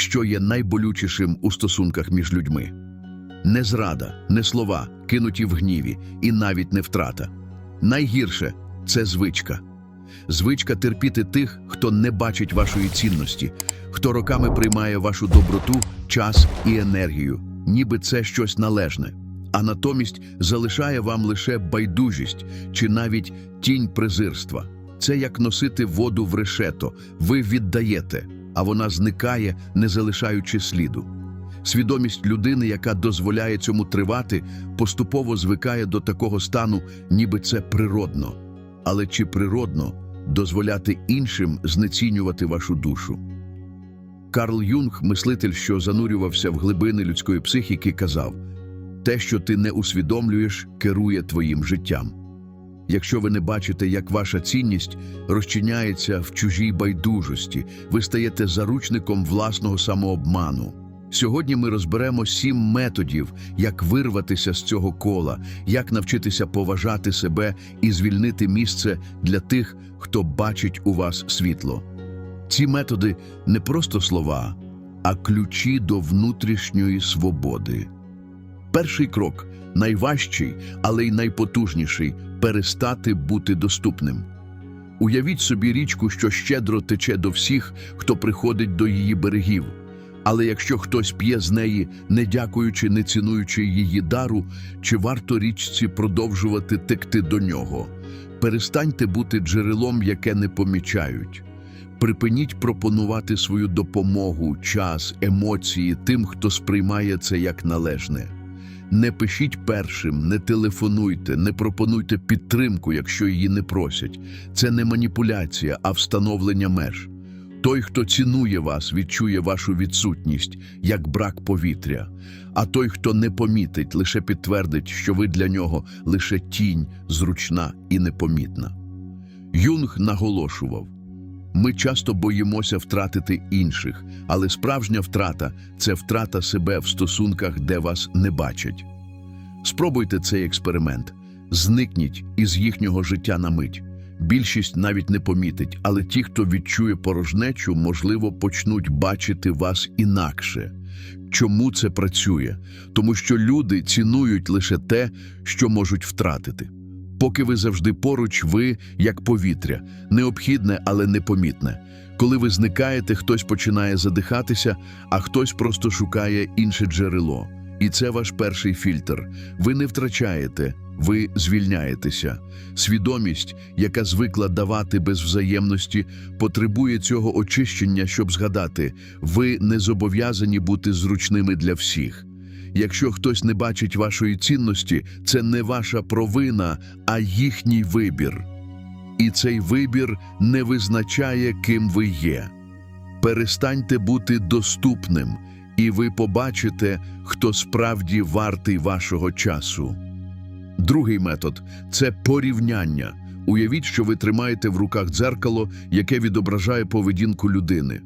що є найболючішим у стосунках між людьми. Не зрада, не слова, кинуті в гніві, і навіть не втрата. Найгірше це звичка. Звичка терпіти тих, хто не бачить вашої цінності, хто роками приймає вашу доброту, час і енергію, ніби це щось належне, а натомість залишає вам лише байдужість чи навіть тінь презирства. Це як носити воду в решето. Ви віддаєте, а вона зникає, не залишаючи сліду. Свідомість людини, яка дозволяє цьому тривати, поступово звикає до такого стану, ніби це природно. Але чи природно дозволяти іншим знецінювати вашу душу? Карл Юнг, мислитель, що занурювався в глибини людської психіки, казав: те, що ти не усвідомлюєш, керує твоїм життям. Якщо ви не бачите, як ваша цінність розчиняється в чужій байдужості, ви стаєте заручником власного самообману. Сьогодні ми розберемо сім методів, як вирватися з цього кола, як навчитися поважати себе і звільнити місце для тих, хто бачить у вас світло. Ці методи не просто слова, а ключі до внутрішньої свободи. Перший крок найважчий, але й найпотужніший перестати бути доступним. Уявіть собі річку, що щедро тече до всіх, хто приходить до її берегів. Але якщо хтось п'є з неї, не дякуючи, не цінуючи її дару, чи варто річці продовжувати текти до нього? Перестаньте бути джерелом, яке не помічають. Припиніть пропонувати свою допомогу, час, емоції тим, хто сприймає це як належне. Не пишіть першим, не телефонуйте, не пропонуйте підтримку, якщо її не просять. Це не маніпуляція, а встановлення меж. Той, хто цінує вас, відчує вашу відсутність, як брак повітря. А той, хто не помітить, лише підтвердить, що ви для нього лише тінь, зручна і непомітна. Юнг наголошував. Ми часто боїмося втратити інших, але справжня втрата це втрата себе в стосунках, де вас не бачать. Спробуйте цей експеримент, зникніть із їхнього життя на мить. Більшість навіть не помітить, але ті, хто відчує порожнечу, можливо, почнуть бачити вас інакше. Чому це працює? Тому що люди цінують лише те, що можуть втратити. Поки ви завжди поруч, ви як повітря, необхідне, але непомітне. Коли ви зникаєте, хтось починає задихатися, а хтось просто шукає інше джерело. І це ваш перший фільтр. Ви не втрачаєте, ви звільняєтеся. Свідомість, яка звикла давати без взаємності, потребує цього очищення, щоб згадати, ви не зобов'язані бути зручними для всіх. Якщо хтось не бачить вашої цінності, це не ваша провина, а їхній вибір. І цей вибір не визначає, ким ви є. Перестаньте бути доступним, і ви побачите, хто справді вартий вашого часу. Другий метод це порівняння. Уявіть, що ви тримаєте в руках дзеркало, яке відображає поведінку людини.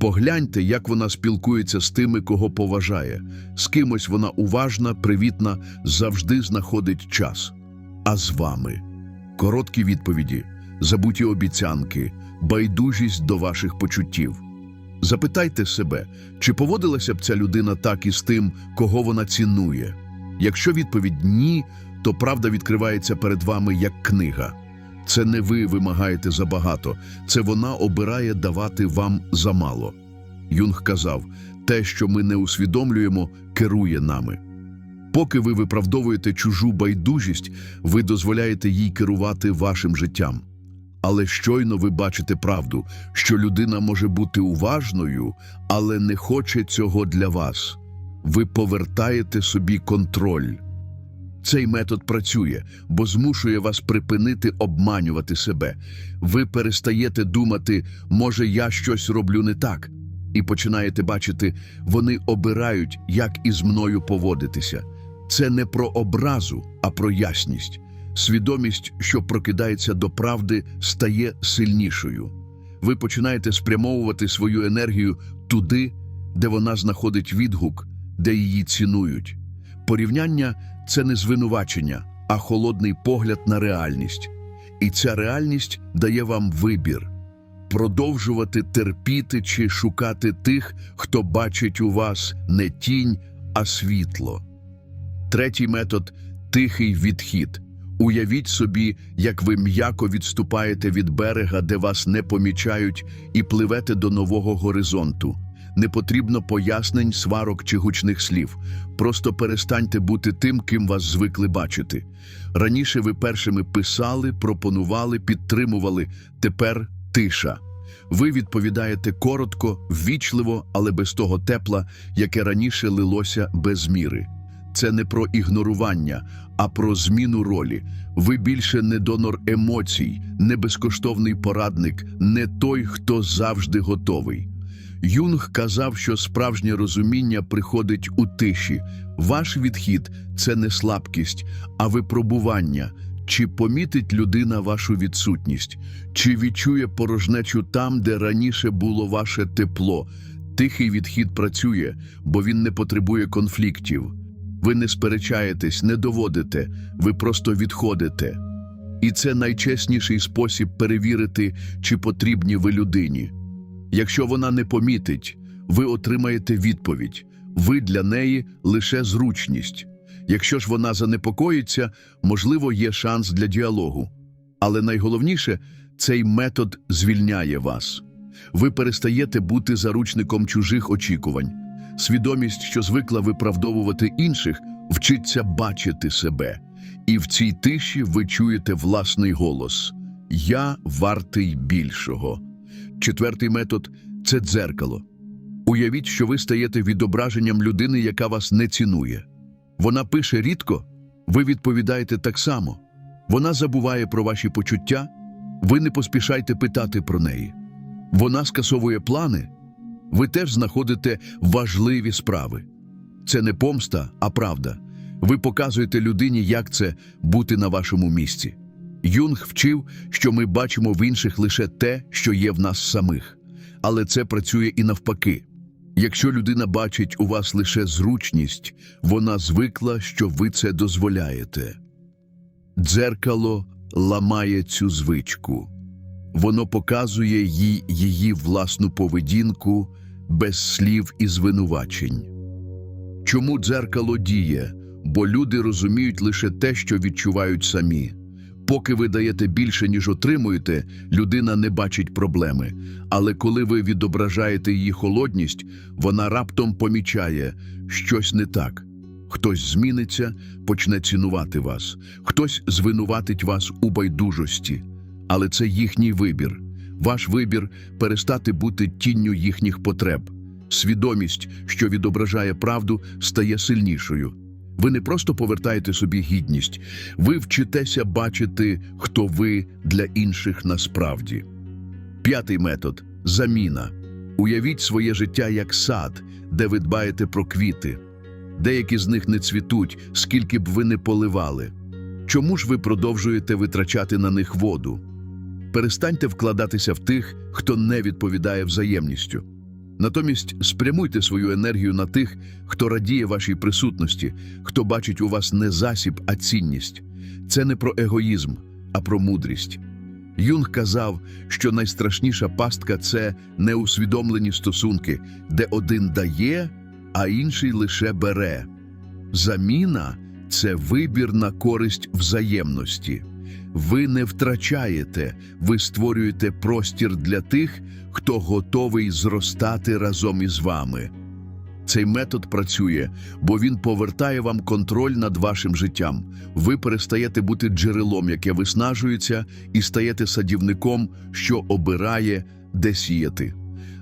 Погляньте, як вона спілкується з тими, кого поважає. З кимось вона уважна, привітна, завжди знаходить час. А з вами короткі відповіді, забуті обіцянки, байдужість до ваших почуттів. Запитайте себе, чи поводилася б ця людина так із тим, кого вона цінує. Якщо відповідь ні, то правда відкривається перед вами як книга. Це не ви вимагаєте забагато, це вона обирає давати вам замало. Юнг казав: те, що ми не усвідомлюємо, керує нами. Поки ви виправдовуєте чужу байдужість, ви дозволяєте їй керувати вашим життям. Але щойно ви бачите правду, що людина може бути уважною, але не хоче цього для вас. Ви повертаєте собі контроль. Цей метод працює, бо змушує вас припинити обманювати себе. Ви перестаєте думати, може, я щось роблю не так, і починаєте бачити, вони обирають, як із мною поводитися. Це не про образу, а про ясність. Свідомість, що прокидається до правди, стає сильнішою. Ви починаєте спрямовувати свою енергію туди, де вона знаходить відгук, де її цінують. Порівняння це не звинувачення, а холодний погляд на реальність. І ця реальність дає вам вибір продовжувати терпіти чи шукати тих, хто бачить у вас не тінь, а світло. Третій метод тихий відхід. Уявіть собі, як ви м'яко відступаєте від берега, де вас не помічають, і пливете до нового горизонту. Не потрібно пояснень, сварок чи гучних слів. Просто перестаньте бути тим, ким вас звикли бачити. Раніше ви першими писали, пропонували, підтримували. Тепер тиша. Ви відповідаєте коротко, ввічливо, але без того тепла, яке раніше лилося без міри. Це не про ігнорування, а про зміну ролі. Ви більше не донор емоцій, не безкоштовний порадник, не той, хто завжди готовий. Юнг казав, що справжнє розуміння приходить у тиші. Ваш відхід це не слабкість, а випробування. Чи помітить людина вашу відсутність, чи відчує порожнечу там, де раніше було ваше тепло. Тихий відхід працює, бо він не потребує конфліктів. Ви не сперечаєтесь, не доводите, ви просто відходите. І це найчесніший спосіб перевірити, чи потрібні ви людині. Якщо вона не помітить, ви отримаєте відповідь. Ви для неї лише зручність. Якщо ж вона занепокоїться, можливо, є шанс для діалогу. Але найголовніше, цей метод звільняє вас. Ви перестаєте бути заручником чужих очікувань. Свідомість, що звикла виправдовувати інших, вчиться бачити себе. І в цій тиші ви чуєте власний голос Я вартий більшого. Четвертий метод це дзеркало. Уявіть, що ви стаєте відображенням людини, яка вас не цінує. Вона пише рідко, ви відповідаєте так само. Вона забуває про ваші почуття, ви не поспішайте питати про неї. Вона скасовує плани, ви теж знаходите важливі справи. Це не помста, а правда. Ви показуєте людині, як це бути на вашому місці. Юнг вчив, що ми бачимо в інших лише те, що є в нас самих. Але це працює і навпаки. Якщо людина бачить у вас лише зручність, вона звикла, що ви це дозволяєте. Дзеркало ламає цю звичку. Воно показує їй її власну поведінку без слів і звинувачень. Чому дзеркало діє? Бо люди розуміють лише те, що відчувають самі. Поки ви даєте більше, ніж отримуєте, людина не бачить проблеми. Але коли ви відображаєте її холодність, вона раптом помічає щось не так. Хтось зміниться, почне цінувати вас, хтось звинуватить вас у байдужості. Але це їхній вибір. Ваш вибір перестати бути тінню їхніх потреб. Свідомість, що відображає правду, стає сильнішою. Ви не просто повертаєте собі гідність, ви вчитеся бачити, хто ви для інших насправді. П'ятий метод заміна. Уявіть своє життя як сад, де ви дбаєте про квіти. Деякі з них не цвітуть, скільки б ви не поливали. Чому ж ви продовжуєте витрачати на них воду? Перестаньте вкладатися в тих, хто не відповідає взаємністю. Натомість спрямуйте свою енергію на тих, хто радіє вашій присутності, хто бачить у вас не засіб, а цінність. Це не про егоїзм, а про мудрість. Юнг казав, що найстрашніша пастка це неусвідомлені стосунки, де один дає, а інший лише бере. Заміна це вибір на користь взаємності. Ви не втрачаєте, ви створюєте простір для тих, хто готовий зростати разом із вами. Цей метод працює, бо він повертає вам контроль над вашим життям. Ви перестаєте бути джерелом, яке виснажується, і стаєте садівником, що обирає, де сіяти.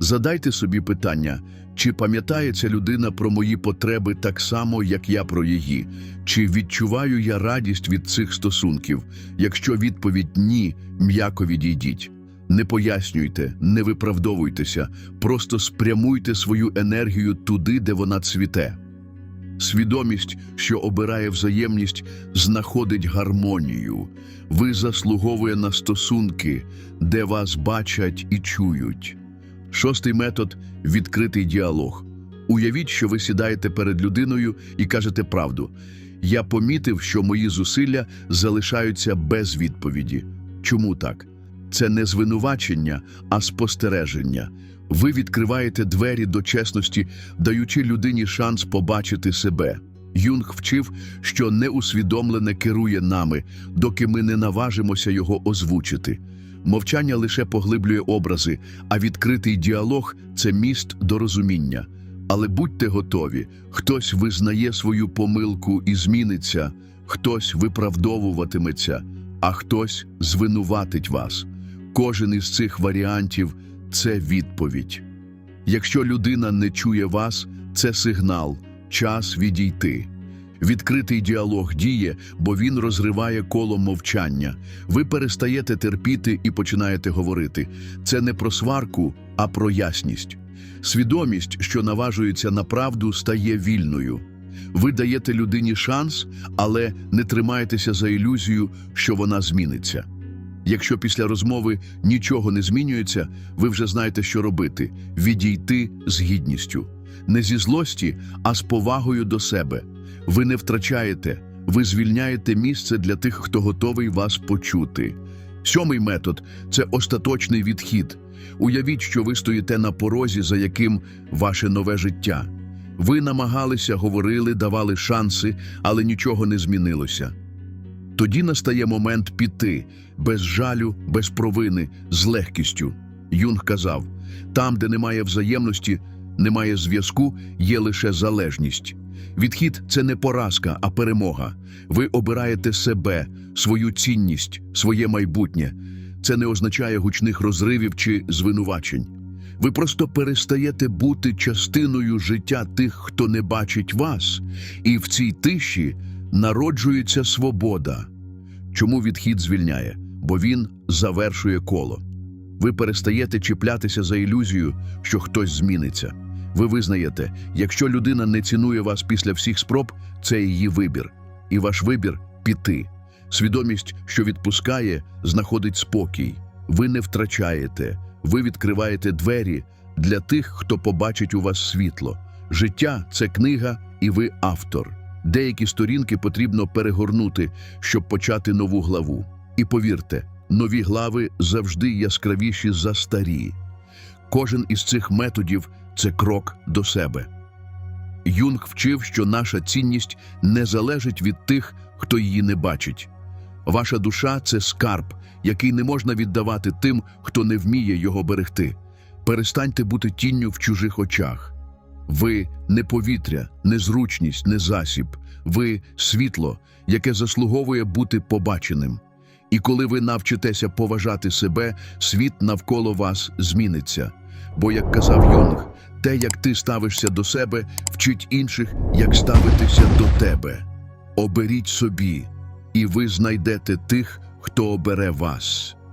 Задайте собі питання, чи пам'ятає ця людина про мої потреби так само, як я про її? Чи відчуваю я радість від цих стосунків? Якщо відповідь ні, м'яко відійдіть. Не пояснюйте, не виправдовуйтеся, просто спрямуйте свою енергію туди, де вона цвіте. Свідомість, що обирає взаємність, знаходить гармонію. Ви заслуговує на стосунки, де вас бачать і чують. Шостий метод відкритий діалог. Уявіть, що ви сідаєте перед людиною і кажете правду. Я помітив, що мої зусилля залишаються без відповіді. Чому так? це не звинувачення, а спостереження. Ви відкриваєте двері до чесності, даючи людині шанс побачити себе. Юнг вчив, що неусвідомлене керує нами, доки ми не наважимося його озвучити. Мовчання лише поглиблює образи, а відкритий діалог це міст до розуміння. Але будьте готові, хтось визнає свою помилку і зміниться, хтось виправдовуватиметься, а хтось звинуватить вас. Кожен із цих варіантів це відповідь. Якщо людина не чує вас, це сигнал, час відійти. Відкритий діалог діє, бо він розриває коло мовчання. Ви перестаєте терпіти і починаєте говорити. Це не про сварку, а про ясність. Свідомість, що наважується на правду, стає вільною. Ви даєте людині шанс, але не тримаєтеся за ілюзію, що вона зміниться. Якщо після розмови нічого не змінюється, ви вже знаєте, що робити відійти з гідністю. Не зі злості, а з повагою до себе. Ви не втрачаєте, ви звільняєте місце для тих, хто готовий вас почути. Сьомий метод це остаточний відхід. Уявіть, що ви стоїте на порозі, за яким ваше нове життя. Ви намагалися, говорили, давали шанси, але нічого не змінилося. Тоді настає момент піти без жалю, без провини, з легкістю. Юнг казав: там, де немає взаємності, немає зв'язку, є лише залежність. Відхід це не поразка, а перемога. Ви обираєте себе, свою цінність, своє майбутнє. Це не означає гучних розривів чи звинувачень. Ви просто перестаєте бути частиною життя тих, хто не бачить вас, і в цій тиші народжується свобода. Чому відхід звільняє? Бо він завершує коло. Ви перестаєте чіплятися за ілюзію, що хтось зміниться. Ви визнаєте, якщо людина не цінує вас після всіх спроб, це її вибір. І ваш вибір піти. Свідомість, що відпускає, знаходить спокій. Ви не втрачаєте, ви відкриваєте двері для тих, хто побачить у вас світло. Життя це книга, і ви автор. Деякі сторінки потрібно перегорнути, щоб почати нову главу. І повірте, нові глави завжди яскравіші за старі. Кожен із цих методів це крок до себе. Юнг вчив, що наша цінність не залежить від тих, хто її не бачить. Ваша душа це скарб, який не можна віддавати тим, хто не вміє його берегти. Перестаньте бути тінню в чужих очах. Ви не повітря, не зручність, не засіб. Ви світло, яке заслуговує бути побаченим. І коли ви навчитеся поважати себе, світ навколо вас зміниться. Бо, як казав Йонг, те, як ти ставишся до себе, вчить інших, як ставитися до тебе. Оберіть собі, і ви знайдете тих, хто обере вас.